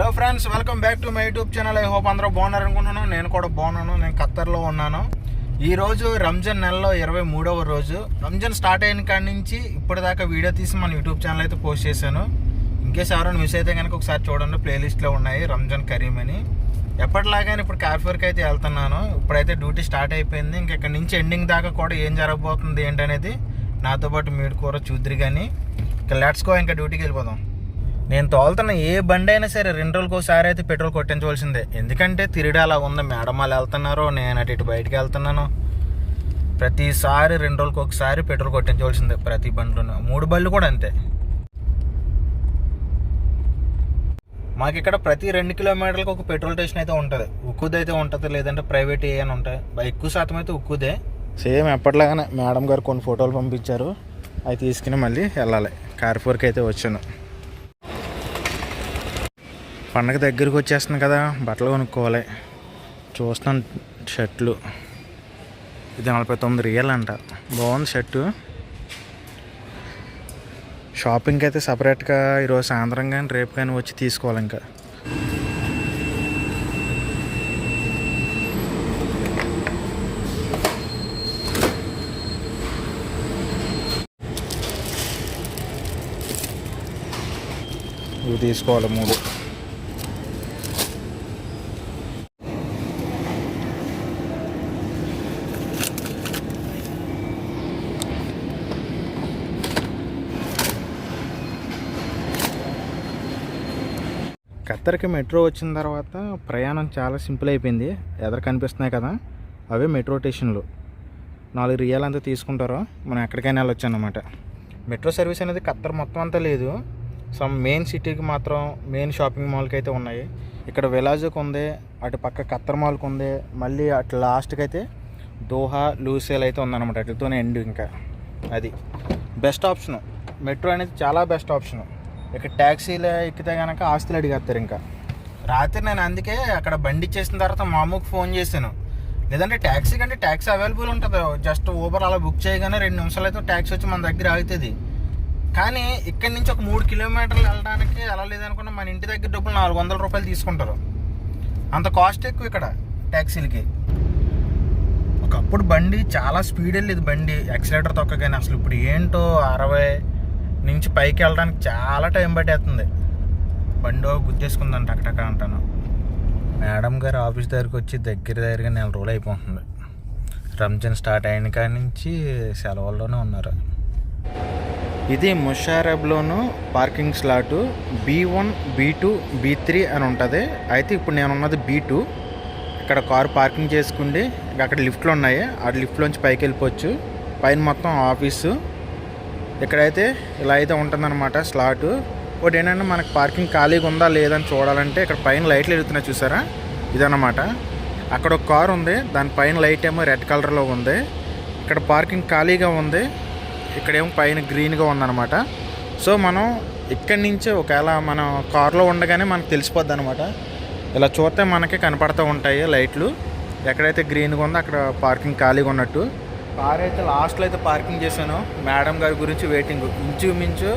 Hello friends welcome back to my YouTube channel I hope అందరూ బాగున్నారు అనుకుంటున్నాను నేను కూడా బాగున్నాను. నేను ఖత్తర్లో ఉన్నాను. ఈ రోజు రంజాన్ నెలలో ఇరవై మూడవ రోజు. రంజాన్ స్టార్ట్ అయిన కాడి నుంచి ఇప్పటిదాకా వీడియో తీసి మన యూట్యూబ్ ఛానల్ అయితే పోస్ట్ చేశాను. ఇంకేస్ ఎవరైనా మిస్ అయితే కనుక ఒకసారి చూడండి. ప్లేలిస్ట్లో ఉన్నాయి రంజాన్ కరీం అని. ఎప్పటిలాగానే ఇప్పుడు కార్ఫర్కి అయితే వెళ్తున్నాను. ఇప్పుడైతే డ్యూటీ స్టార్ట్ అయిపోయింది. ఇంక ఇక్కడ నుంచి ఎండింగ్ దాకా కూడా ఏం జరగబోతుంది ఏంటనేది నాతో పాటు మీరు కూర చూద్దరు కానీ ఇక లెట్స్ గో ఇంకా డ్యూటీకి వెళ్ళిపోదాం. నేను తోలుతున్న ఏ బండి అయినా సరే రెండు రోజులకు ఒకసారి అయితే పెట్రోల్ కొట్టించవలసిందే. ఎందుకంటే తిరిగి అలా ఉంది. మేడం వాళ్ళు వెళ్తున్నారు నేను అటు ఇటు బయటికి వెళ్తున్నాను. ప్రతిసారి రెండు రోజులకు ఒకసారి పెట్రోల్ కొట్టించవలసిందే ప్రతి బండిలోనూ. మూడు బళ్ళు కూడా అంతే. మాకు ఇక్కడ ప్రతి రెండు కిలోమీటర్లకు ఒక పెట్రోల్ స్టేషన్ అయితే ఉంటుంది. ఉక్కుది అయితే ఉంటుంది లేదంటే ప్రైవేట్ ఏ అని ఉంటాయి ఎక్కువ శాతం అయితే ఉక్కుదే. సేమ్ ఎప్పటిలాగానే మేడం గారు కొన్ని ఫోటోలు పంపించారు. అవి తీసుకుని మళ్ళీ వెళ్ళాలి. కార్పూర్కి అయితే వచ్చాను. పండగ దగ్గరికి వచ్చేస్తుంది కదా బట్టలు కొనుక్కోవాలి. చూస్తున్నాను షర్ట్లు. ఇది నలభై తొమ్మిది రియల్ అంట. బాగుంది షర్టు. షాపింగ్కి అయితే సపరేట్గా ఈరోజు సాయంత్రం కానీ రేపు కానీ వచ్చి తీసుకోవాలి ఇంకా. ఇవి తీసుకోవాలి మూడు. ఖత్తర్కి మెట్రో వచ్చిన తర్వాత ప్రయాణం చాలా సింపుల్ అయిపోయింది. ఎదరు కనిపిస్తున్నాయి కదా అవే మెట్రో స్టేషన్లు. నాలుగు రియాలు అంతా తీసుకుంటారో మనం ఎక్కడికైనా వెళ్ళొచ్చు అన్నమాట మెట్రో సర్వీస్ అనేది ఖత్తర్ మొత్తం అంతా లేదు. సమ్ మెయిన్ సిటీకి మాత్రం మెయిన్ షాపింగ్ మాల్కి అయితే ఉన్నాయి. ఇక్కడ విలాజ్కి ఉంది అటు పక్క ఖత్తర్ మాల్కి ఉంది మళ్ళీ అటు లాస్ట్కి అయితే దోహా లూసేల్ అయితే ఉందన్నమాట. అటుతోనే ఎండ్ ఇంకా. అది బెస్ట్ ఆప్షన్. మెట్రో అనేది చాలా బెస్ట్ ఆప్షన్. ఇక్కడ ట్యాక్సీలు ఎక్కితే కనుక ఆస్తులు అడిగేస్తారు ఇంకా. రాత్రి నేను అందుకే అక్కడ బండి ఇచ్చేసిన తర్వాత మా అమ్మకు ఫోన్ చేశాను. లేదంటే ట్యాక్సీ కంటే ట్యాక్సీ అవైలబుల్ ఉంటుంది. జస్ట్ ఊబర్ అలా బుక్ చేయగానే రెండు నిమిషాలు అయితే ట్యాక్సీ వచ్చి మన దగ్గర ఆగుతుంది. కానీ ఇక్కడి నుంచి ఒక మూడు కిలోమీటర్లు వెళ్ళడానికి అలా లేదనుకున్న మన ఇంటి దగ్గర డబ్బులు నాలుగు వందల రూపాయలు తీసుకుంటారు. అంత కాస్ట్ ఎక్కువ ఇక్కడ ట్యాక్సీలకి ఒకప్పుడు బండి చాలా స్పీడ్ వెళ్ళేది బండి. యాక్సిలేటర్ తొక్కగానే అసలు ఇప్పుడు ఏంటో అరవై నుంచి పైకి వెళ్ళడానికి చాలా టైం పట్టేస్తుంది. బండి ఓ గుద్దేసుకుందంట టకటక అంటాను. మేడం గారు ఆఫీస్ దగ్గరికి వచ్చి దగ్గర దగ్గరగా నెల రోజులు అయిపోతుంది. రంజాన్ స్టార్ట్ అయిన కాడి నుంచి సెలవుల్లోనే ఉన్నారు. ఇది ముషారబ్లోను parking slot B one B two B three అని ఉంటుంది. అయితే ఇప్పుడు నేను ఉన్నది బీ టూ. ఇక్కడ కారు పార్కింగ్ చేసుకుండి అక్కడ లిఫ్ట్లు ఉన్నాయి. ఆ లిఫ్ట్లోంచి పైకి వెళ్ళిపోవచ్చు. పైన మొత్తం ఆఫీసు. ఇక్కడైతే ఇలా అయితే ఉంటుందన్నమాట స్లాటు. ఒకటి ఏంటంటే మనకు పార్కింగ్ ఖాళీగా ఉందా లేదని చూడాలంటే ఇక్కడ పైన లైట్లు వెళ్తున్నాయి చూసారా? ఇదన్నమాట. అక్కడ ఒక కారు ఉంది. దాని పైన లైట్ ఏమో రెడ్ కలర్లో ఉంది. ఇక్కడ పార్కింగ్ ఖాళీగా ఉంది. ఇక్కడేమో పైన గ్రీన్గా ఉందన్నమాట. సో మనం ఇక్కడి నుంచే ఒకవేళ మనం కార్లో ఉండగానే మనకు తెలిసిపోద్ది అనమాట ఇలా చూస్తే మనకి కనపడుతూ ఉంటాయి లైట్లు. ఎక్కడైతే గ్రీన్గా ఉందో అక్కడ పార్కింగ్ ఖాళీగా ఉన్నట్టు. కార్ అయితే లాస్ట్లో అయితే పార్కింగ్ చేశాను. మేడం గారి గురించి వెయిటింగ్ ఇంచుమించు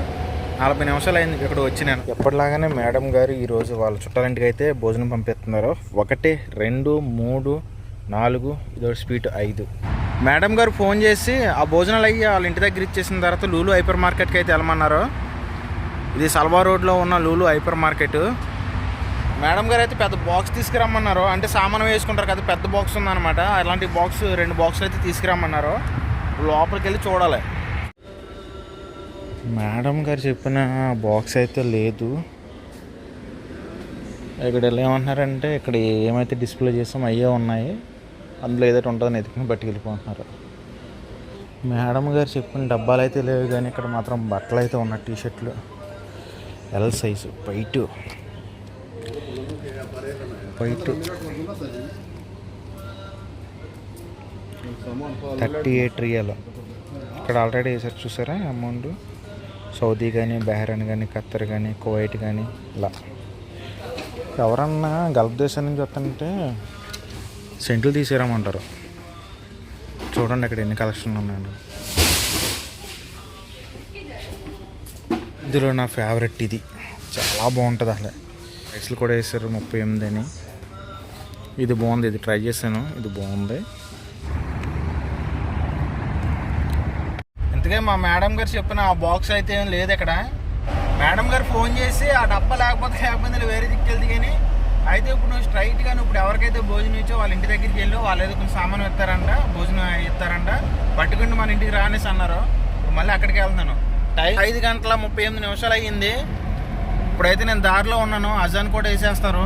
నలభై నిమిషాలు అయింది ఇక్కడ వచ్చి నేను. ఎప్పటిలాగానే మేడం గారు ఈరోజు వాళ్ళ చుట్టాలింటికి అయితే భోజనం పంపిస్తున్నారు. ఒకటి రెండు మూడు నాలుగు ఇదో స్వీట్ ఐదు. మేడం గారు ఫోన్ చేసి ఆ భోజనాలు అయ్యి వాళ్ళ ఇంటి దగ్గర ఇచ్చేసిన తర్వాత లూలు హైపర్ మార్కెట్కి అయితే వెళ్ళమన్నారు. ఇది సల్వా రోడ్లో ఉన్న లూలు హైపర్ మార్కెట్. మేడం గారు అయితే పెద్ద బాక్స్ తీసుకురమ్మన్నారు. అంటే సామాను వేసుకుంటారు కదా పెద్ద బాక్స్ ఉందన్నమాట. అలాంటి బాక్స్ రెండు బాక్సులు అయితే తీసుకురమ్మన్నారు. లోపలికి వెళ్ళి చూడాలి. మేడం గారు చెప్పిన బాక్స్ అయితే లేదు. ఇక్కడ ఎలా ఏమంటున్నారంటే ఇక్కడ ఏమైతే డిస్ప్లే చేస్తామో అయ్యే ఉన్నాయి. అందులో ఏదైతే ఉంటుందని ఎదుకుని పట్టుకెళ్ళిపోతున్నారు. మేడం గారు చెప్పిన డబ్బాలు అయితే లేవు కానీ ఇక్కడ మాత్రం బట్టలు అయితే ఉన్నాయి టీషర్ట్లు. L size white white thirty eight riyal ఇక్కడ ఆల్రెడీ వేసారు చూసారా అమౌంట్ సౌదీ కానీ బెహ్రాన్ కానీ ఖత్తర్ కానీ కువైట్ కానీ ఇలా. ఎవరన్నా గల్ఫ్ దేశం నుంచి వస్తుంటే సెంట్లు తీసేరామంటారు చూడండి ఇక్కడ ఎన్ని కలెక్షన్లు ఉన్నాయండి ఇందులో నా ఫేవరెట్ ఇది. చాలా బాగుంటుంది అసలు. ప్రైస్లు కూడా వేసారు ముప్పై ఎనిమిది అని. ఇది బాగుంది ఇది ట్రై చేశాను ఇది బాగుంది. ఇంతకే మా మేడం గారు చెప్పిన ఆ బాక్స్ అయితే ఏం లేదు ఇక్కడ. మేడం గారు ఫోన్ చేసి ఆ డబ్బా లేకపోతే లేకపోతే వేరే దిక్కెళ్తే కానీ అయితే ఇప్పుడు నువ్వు స్ట్రైట్గా నువ్వు ఇప్పుడు ఎవరికైతే భోజనం ఇచ్చో వాళ్ళ ఇంటి దగ్గరికి వెళ్ళి వాళ్ళు ఏదో కొంచెం సామాను ఇస్తారంట భోజనం ఇస్తారంట. పట్టుకుని మన ఇంటికి రానేసి అన్నారు. మళ్ళీ అక్కడికి వెళ్తున్నాను. టైం ఐదు గంటల ముప్పై ఎనిమిది నిమిషాలు అయ్యింది. ఇప్పుడైతే నేను దారిలో ఉన్నాను. అజాన్ కూడా వేసేస్తారు.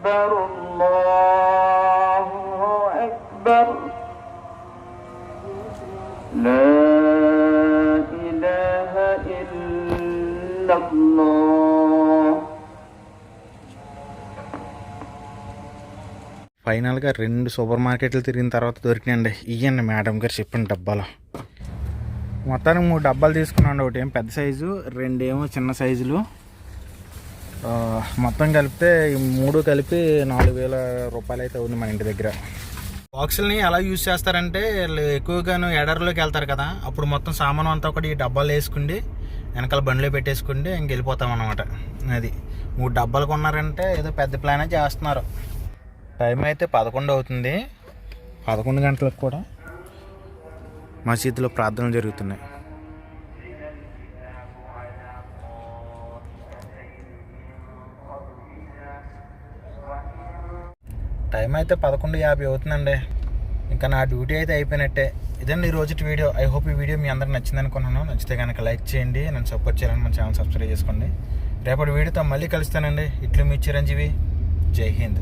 أكبر الله أكبر لا إله إلا الله ఫైనల్గా రెండు సూపర్ మార్కెట్లు తిరిగిన తర్వాత దొరికినాయండి ఇవ్వండి మేడం గారు చెప్పిన డబ్బాలు మొత్తానికి మూడు డబ్బాలు తీసుకున్నాను ఒకటి ఏం పెద్ద సైజు రెండేమో చిన్న సైజులు ఆ, మొత్తం కలిపితే ఈ మూడు కలిపి నాలుగు వేల రూపాయలు అయితే ఉంది మన ఇంటి దగ్గర. బాక్సుల్ని ఎలా యూజ్ చేస్తారంటే వీళ్ళు ఎక్కువగాను ఎడర్లోకి వెళ్తారు కదా అప్పుడు మొత్తం సామాను అంతా ఒకటి ఈ డబ్బాలు వేసుకుండి వెనకాల బండిలో పెట్టేసుకుంటే ఇంక వెళ్ళిపోతాం అనమాట అది మూడు డబ్బాలు కొన్నారంటే ఏదో పెద్ద ప్లానే చేస్తున్నారు. టైం అయితే పదకొండు అవుతుంది. పదకొండు గంటలకు కూడా మసీదులో ప్రార్థనలు జరుగుతున్నాయి. టైం అయితే పదకొండు యాభై అవుతుందండి. ఇంకా నా డ్యూటీ అయితే అయిపోయినట్టే. ఇదండి ఈ రోజు వీడియో. ఐ హోప్ ఈ వీడియో మీ అందరికి నచ్చింది అనుకున్నాను నచ్చితే కనుక లైక్ చేయండి. నన్ను సపోర్ట్ చేయాలని మన ఛానల్ సబ్స్క్రైబ్ చేసుకోండి. రేపటి వీడియోతో మళ్ళీ కలుస్తానండి. ఇట్లు మీ చిరంజీవి. జై హింద్.